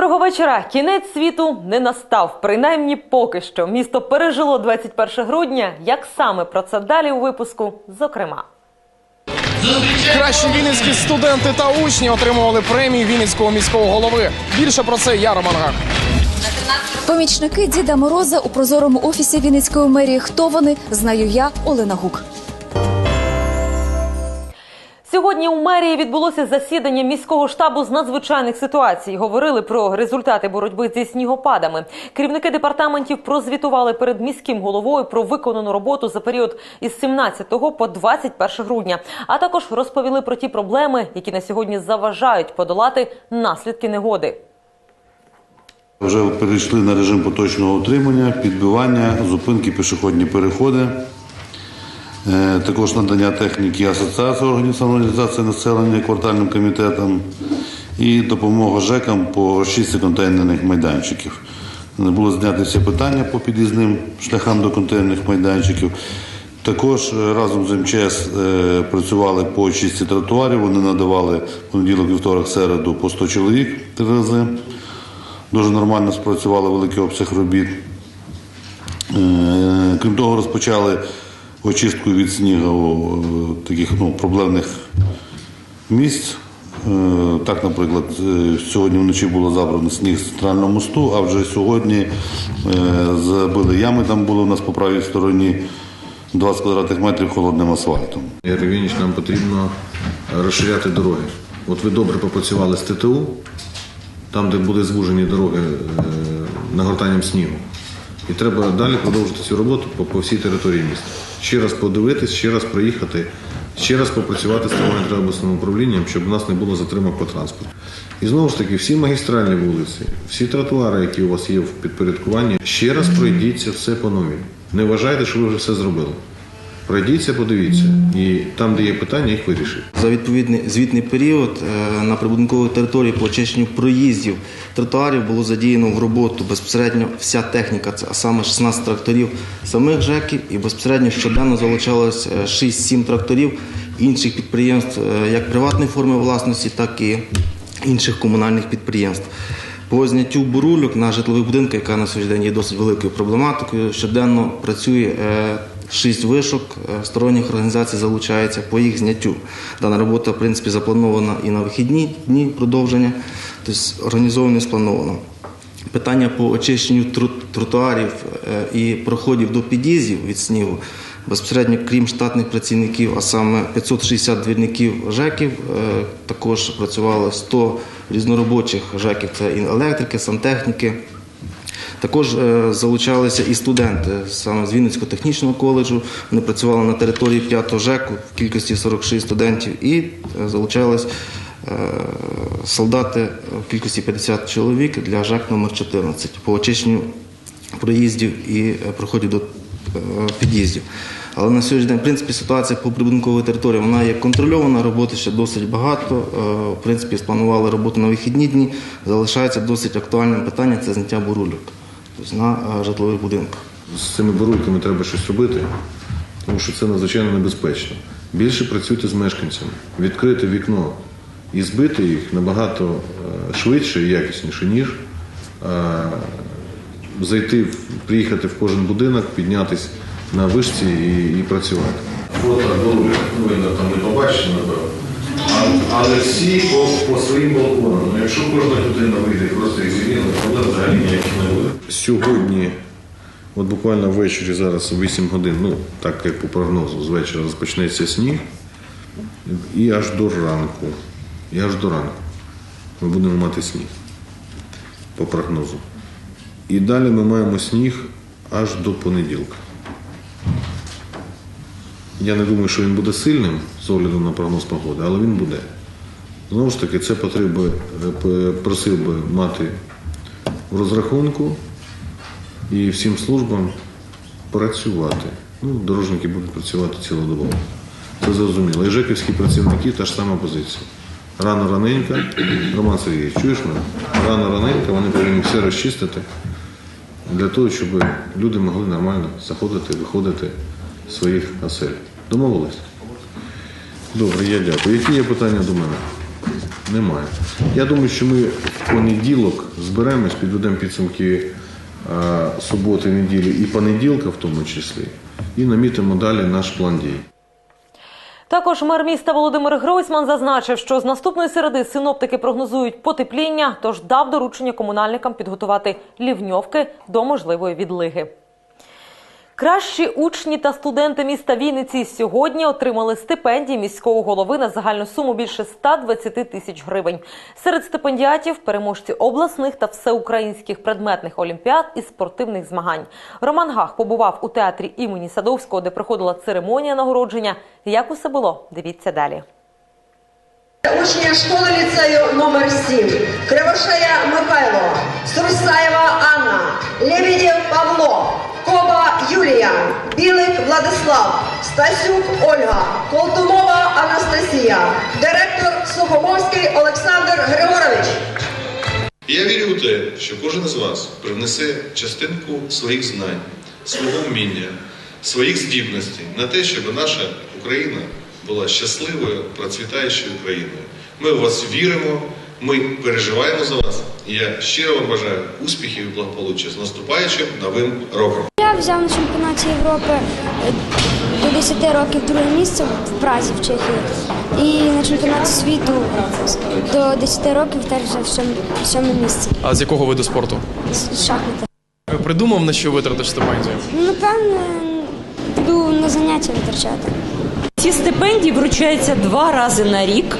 Доброго вечора. Кінець світу не настав. Принаймні, поки що. Місто пережило 21 грудня. Як саме про це далі у випуску? Зокрема. Кращі вінницькі студенти та учні отримували премії Вінницького міського голови. Більше про це я Роман Гак. Помічники Діда Мороза у прозорому офісі Вінницької мерії. Хто вони? Знаю я, Олена Гук. Сьогодні у мерії відбулося засідання міського штабу з надзвичайних ситуацій. Говорили про результати боротьби зі снігопадами. Керівники департаментів прозвітували перед міським головою про виконану роботу за період із 17 по 21 грудня. А також розповіли про ті проблеми, які на сьогодні заважають подолати наслідки негоди. Вже перейшли на режим поточного утримання, підбивання, зупинки, пішохідні переходи. Е, Також надання техніки асоціації органів самоорганізації населення квартальним комітетам і допомога ЖЕКам по розчистці контейнерних майданчиків. Було зняти всі питання по під'їзним шляхам до контейнерних майданчиків. Також е, разом з МЧС е, працювали по очистці тротуарів. Вони надавали понеділок, вівторок, середу по 100 чоловік три рази. Дуже нормально спрацювали великий обсяг робіт. Крім того, розпочали очистку від снігу е, таких ну, проблемних місць. Е, Так, наприклад, е, сьогодні вночі було забрано сніг з центрального мосту, а вже сьогодні забили ями, там було у нас по правій стороні 20 квадратних метрів холодним асфальтом. Євгенійович, нам потрібно розширяти дороги. От ви добре попрацювали з ТТУ, там, де були звужені дороги нагортанням снігу. І треба далі продовжити цю роботу по, по всій території міста. Ще раз подивитись, ще раз проїхати, ще раз попрацювати з трамвайним обласним управлінням, щоб у нас не було затримок по транспорту. І знову ж таки, всі магістральні вулиці, всі тротуари, які у вас є в підпорядкуванні, ще раз пройдіться все по новій. Не вважайте, що ви вже все зробили. Пройдіться, подивіться, і там, де є питання, їх вирішити. За відповідний звітний період е, на прибудинковій території по очищенню проїздів тротуарів було задіяно в роботу безпосередньо вся техніка, а саме 16 тракторів самих ЖЕКів, і безпосередньо щоденно залучалось е, 6-7 тракторів інших підприємств, е, як приватної форми власності, так і інших комунальних підприємств. По зняттю бурульок на житлових будинках, яка на сьогодні є досить великою проблематикою, щоденно працює е, шість вишок е, сторонніх організацій залучається по їх зняттю. Дана робота, в принципі, запланована і на вихідні дні продовження, тобто організовано і сплановано. Питання по очищенню тротуарів е, і проходів до під'їздів від снігу безпосередньо, крім штатних працівників, а саме 560 двірників ЖЕКів, е, також працювало 100 різноробочих ЖЕКів, це і електрики, сантехніки. Також е, залучалися і студенти саме з Вінницького технічного коледжу. Вони працювали на території 5-го ЖЕКу в кількості 46 студентів і е, залучались е, солдати в кількості 50 чоловік для ЖЕК номер 14 по очищенню проїздів і проходів до під'їздів. Але на сьогоднішній день, в принципі, ситуація по прибудинковій території вона є контрольована, роботи ще досить багато. В принципі, спланували роботу на вихідні дні. Залишається досить актуальним питання це зняття бурульок на е, житлових будинках. З цими бурульками треба щось робити, тому що це надзвичайно небезпечно. Більше працюйте з мешканцями, відкрити вікно і збити їх набагато е, швидше і якісніше, ніж е, зайти, приїхати в кожен будинок, піднятись на вишці і, і працювати. Фото ну ви там не побачите, напевно. Але всі по, по своїм балконам. Ну, якщо кожна людина вийде і просто їх змінила, проблем взагалі ніяких не буде. Сьогодні, от буквально ввечері зараз 8 годин, ну так як по прогнозу, з вечора розпочнеться сніг, і аж до ранку. І аж до ранку ми будемо мати сніг по прогнозу. І далі ми маємо сніг аж до понеділка. Я не думаю, що він буде сильним з огляду на прогноз погоди, але він буде. Знову ж таки, це потрібно, е, просив би мати в розрахунку і всім службам працювати. Ну, дорожники будуть працювати цілодобово. Це зрозуміло. І жеківські працівники та ж сама позиція. Рано раненько, Роман Сергійович, чуєш мене? Рано раненько вони повинні все розчистити для того, щоб люди могли нормально заходити, виходити з своїх осель. Домовились? Добре, я дякую. Які є питання до мене? Немає. Я думаю, що ми в понеділок зберемось, підведемо підсумки е, суботи, неділі і понеділка в тому числі, і намітимо далі наш план дій. Також мер міста Володимир Гройсман зазначив, що з наступної середи синоптики прогнозують потепління, тож дав доручення комунальникам підготувати лівньовки до можливої відлиги. Кращі учні та студенти міста Вінниці сьогодні отримали стипендії міського голови на загальну суму більше 120 тисяч гривень. Серед стипендіатів переможці обласних та всеукраїнських предметних олімпіад і спортивних змагань. Роман Гах побував у театрі імені Садовського, де проходила церемонія нагородження. Як усе було? Дивіться далі. Учня школи ліцею номер 7 Кривошея Михайло, Сурсаєва Анна, Лебедєв Павло, Коба Юлія, Білик Владислав, Стасюк Ольга, Колтунова Анастасія, директор Сухомовський Олександр Григорович. Я вірю у те, що кожен з вас привнесе частинку своїх знань, свого вміння, своїх здібностей на те, щоб наша Україна була щасливою, процвітаючою країною. Ми в вас віримо, ми переживаємо за вас. Я щиро вам бажаю успіхів і благополуччя з наступаючим новим роком. Я взяв на чемпіонаті Європи е, до 10 років друге місце в Празі в Чехії. І на чемпіонаті світу до 10 років теж взяв сьоме, місце А з якого виду спорту? з шахмата. Придумав на що витратиш стипендію? Ну, напевне, буду на заняття витрачати. Ці стипендії вручаються два рази на рік.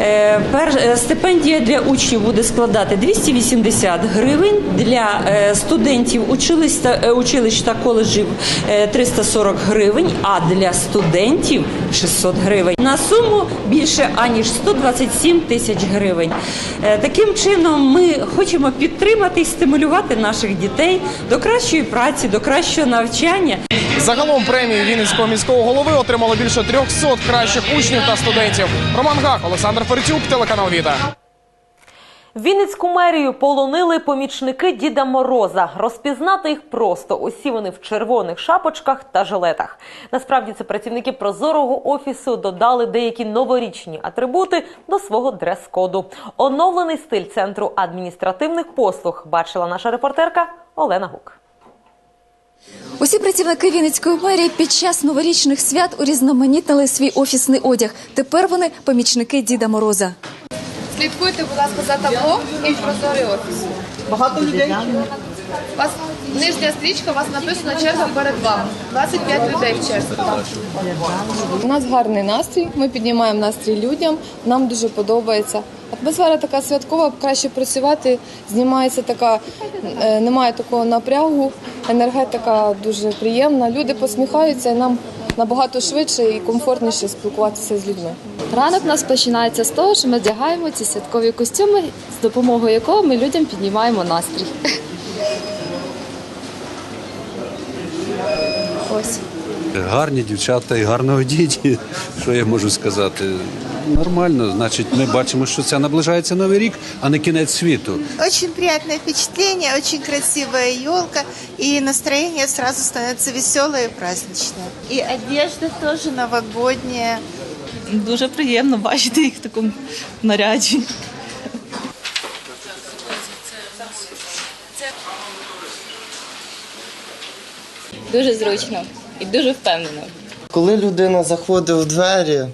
Е, е, Стипендія для учнів буде складати 280 гривень, для е, студентів училищ та, коледжів е, 340 гривень, а для студентів 600 гривень. На суму більше аніж 127 тисяч гривень. Е, Таким чином ми хочемо підтримати і стимулювати наших дітей до кращої праці, до кращого навчання. Загалом премію Вінницького міського голови отримало більше 300 кращих учнів та студентів. Роман Гах, Олександр Ферцюк, телеканал Віта. Вінницьку мерію полонили помічники Діда Мороза. Розпізнати їх просто. Усі вони в червоних шапочках та жилетах. Насправді це працівники прозорого офісу додали деякі новорічні атрибути до свого дрес-коду. Оновлений стиль центру адміністративних послуг бачила наша репортерка Олена Гук. Усі працівники Вінницької мерії під час новорічних свят урізноманітнили свій офісний одяг. Тепер вони помічники Діда Мороза. Слідкуйте, будь ласка, за табло і прозорий офіс. Багато людей. У вас нижня стрічка, у вас написано черга перед вами. 25 людей в черзі. У нас гарний настрій. Ми піднімаємо настрій людям. Нам дуже подобається. Атмосфера така святкова, краще працювати. Знімається така, е, немає такого напрягу. Енергетика дуже приємна. Люди посміхаються, і нам набагато швидше і комфортніше спілкуватися з людьми. Ранок у нас починається з того, що ми вдягаємо ці святкові костюми, з допомогою якого ми людям піднімаємо настрій. Ось. Гарні дівчата і гарно одіті. Що я можу сказати? Нормально, значить, ми бачимо, що це наближається новий рік, а не кінець світу. Очень приятное впечатление, очень красивая елка, и настроение сразу становится веселое и праздничное. И одежда теж новогодня. Дуже приємно бачити їх в такому наряді. Дуже зручно і дуже впевнено. Коли людина заходить в двері,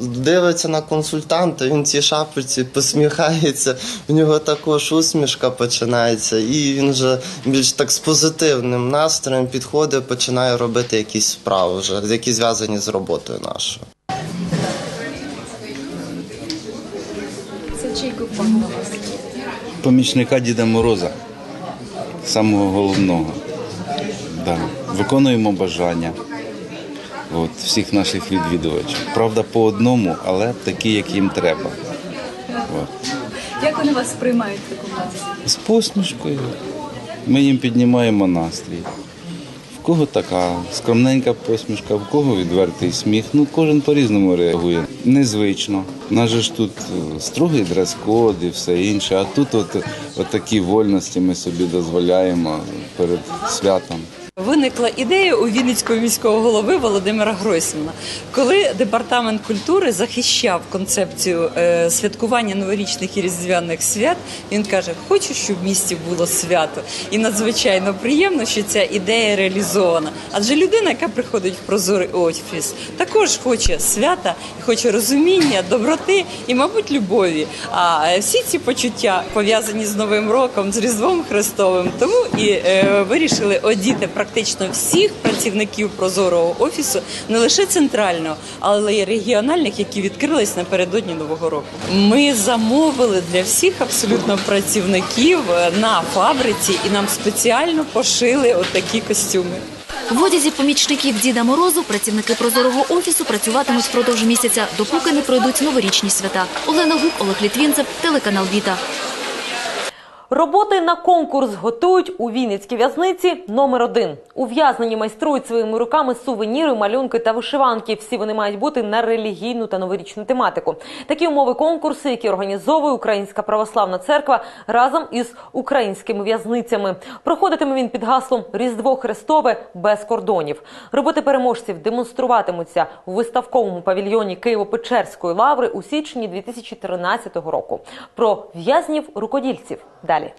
дивиться на консультанта, він в цій шапочці посміхається, в нього також усмішка починається, і він вже більш так з позитивним настроєм підходить, починає робити якісь справи, вже, які зв'язані з роботою нашою. Це чий купон помічника Діда Мороза, самого головного. Да. Виконуємо бажання от, всіх наших відвідувачів. Правда, по одному, але такі, як їм треба. От. Як вони вас сприймають в такому? З посмішкою. Ми їм піднімаємо настрій. В кого така скромненька посмішка, в кого відвертий сміх. Ну, кожен по-різному реагує. Незвично. У нас же ж тут е, строгий дрес-код і все інше, а тут от, от такі вольності ми собі дозволяємо перед святом. Виникла ідея у Вінницького міського голови Володимира Гройсмана, коли департамент культури захищав концепцію е, святкування новорічних і різдвяних свят. Він каже: Хочу, щоб в місті було свято, і надзвичайно приємно, що ця ідея реалізована. Адже людина, яка приходить в прозорий офіс, також хоче свята, хоче розуміння, доброти і, мабуть, любові. А е, всі ці почуття пов'язані з Новим роком, з Різдвом Христовим. Тому і е, вирішили одіти практично всіх працівників прозорого офісу, не лише центрального, але й регіональних, які відкрились напередодні нового року. Ми замовили для всіх абсолютно працівників е, на фабриці, і нам спеціально пошили отакі костюми. В одязі помічників Діда Морозу працівники прозорого офісу працюватимуть впродовж місяця, допоки не пройдуть новорічні свята. Олена Гук, Олег Літвінцев, телеканал Віта. Роботи на конкурс готують у Вінницькій в'язниці номер один. Ув'язнені майструють своїми руками сувеніри, малюнки та вишиванки. Всі вони мають бути на релігійну та новорічну тематику. Такі умови конкурсу, які організовує Українська православна церква разом із українськими в'язницями. Проходитиме він під гаслом Різдво Христове без кордонів. Роботи переможців демонструватимуться у виставковому павільйоні Києво-Печерської лаври у січні 2013 року. Про в'язнів рукодільців далі.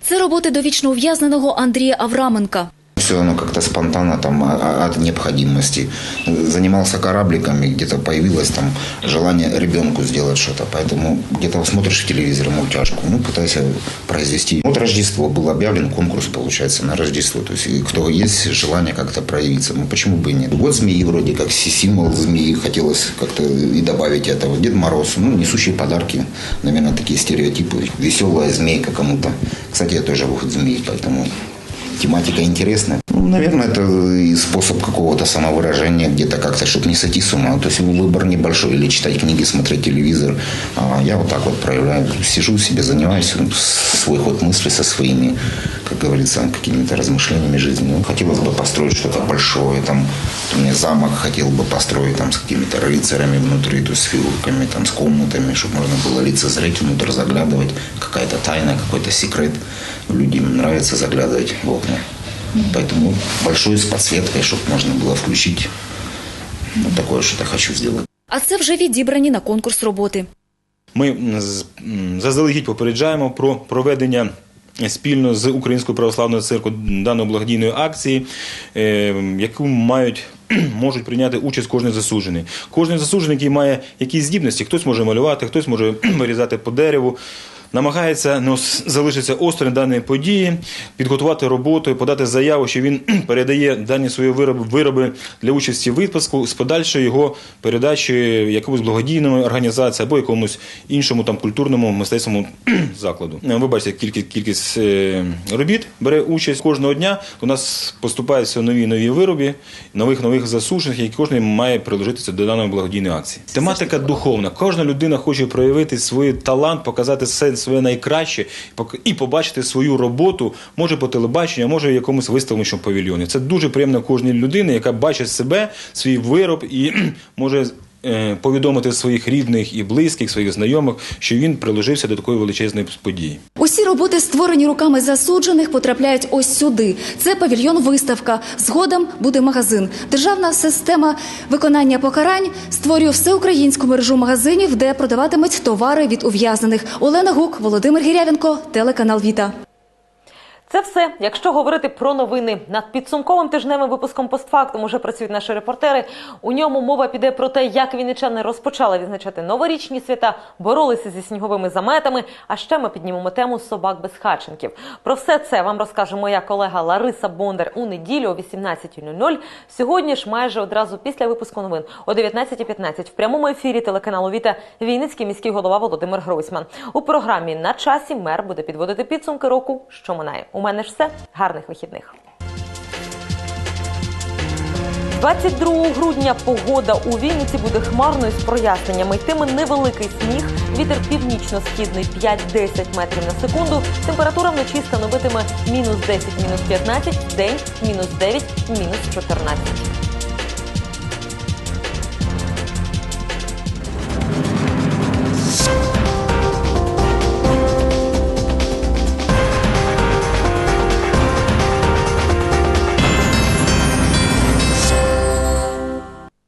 Це роботи довічно ув'язненого Андрія Авраменка. Все оно как-то спонтанно там от необходимости. Занимался корабликами, где-то появилось там желание ребенку сделать что-то. Поэтому где-то смотришь в телевизоре мультяшку, ну, пытайся произвести. Вот Рождество, был объявлен конкурс, получается, на Рождество. То есть, кто есть желание как-то проявиться, ну, почему бы и нет. Вот змеи вроде как си- символ змеи, хотелось как-то и добавить этого. Дед Мороз, ну, несущие подарки, наверное, такие стереотипы. Веселая змейка кому-то. Кстати, я тоже выход змеи, поэтому тематика интересная. Ну, наверное, это и способ какого-то самовыражения, где-то как-то, чтобы не сойти с ума. То есть выбор небольшой, или читать книги, смотреть телевизор. А я вот так вот проявляю. Сижу себе, занимаюсь ну, свой ход мысли со своими, как говорится, какими-то размышлениями жизни. Ну, хотелось бы построить что-то большое, там, у меня замок хотел бы построить там с какими-то рыцарями внутри, то есть с фигурками, там, с комнатами, чтобы можно было лицезреть, внутрь заглядывать, какая-то тайна, какой-то секрет. Людям нравится заглядывать в окна. Поэтому большой с подсветкой, чтобы можно было включить. Вот такое что-то хочу сделать. А це вже відібрані на конкурс роботи. Ми м, з- м, заздалегідь попереджаємо про проведення спільно з Українською православною церквою даної благодійної акції, е, яку мають. Можуть прийняти участь кожен засуджений. Кожен засуджений, який має якісь здібності, хтось може малювати, хтось може вирізати по дереву, намагається не залишитися осторонь даної події, підготувати роботу і подати заяву, що він передає дані свої вироби, вироби для участі в випуску з подальшою його передачею якомусь благодійної організації або якомусь іншому там культурному мистецькому закладу. Е, Ви бачите, кількість, кількість е, робіт бере участь кожного дня. У нас поступають все нові нові вироби, нових нових засушених, які кожен має приложитися до даної благодійної акції. Тематика духовна. Кожна людина хоче проявити свій талант, показати все своє найкраще і побачити свою роботу, може по телебаченню, може в якомусь виставленому павільйоні. Це дуже приємно кожній людині, яка бачить себе, свій вироб і може. Е, Повідомити своїх рідних і близьких, своїх знайомих, що він приложився до такої величезної події. Усі роботи, створені руками засуджених, потрапляють ось сюди. Це павільйон-виставка. Згодом буде магазин. Державна система виконання покарань створює всеукраїнську мережу магазинів, де продаватимуть товари від ув'язнених. Олена Гук, Володимир Гірявенко, телеканал Віта. Це все. Якщо говорити про новини над підсумковим тижневим випуском постфактум уже працюють наші репортери. У ньому мова піде про те, як вінничани розпочали відзначати новорічні свята, боролися зі сніговими заметами. А ще ми піднімемо тему собак безхатченків. Про все це вам розкаже моя колега Лариса Бондар у неділю о 18.00. Сьогодні ж майже одразу після випуску новин о 19.15 в прямому ефірі телеканалу Віта Вінницький міський голова Володимир Гройсман. У програмі на часі мер буде підводити підсумки року, що минає. Мене ж все. Гарних вихідних. 22 грудня погода у Вінниці буде хмарною з проясненнями. Йтиме невеликий сніг, вітер північно-східний 5-10 метрів на секунду. Температура вночі становитиме мінус 10, мінус 15, день мінус 9, мінус 14.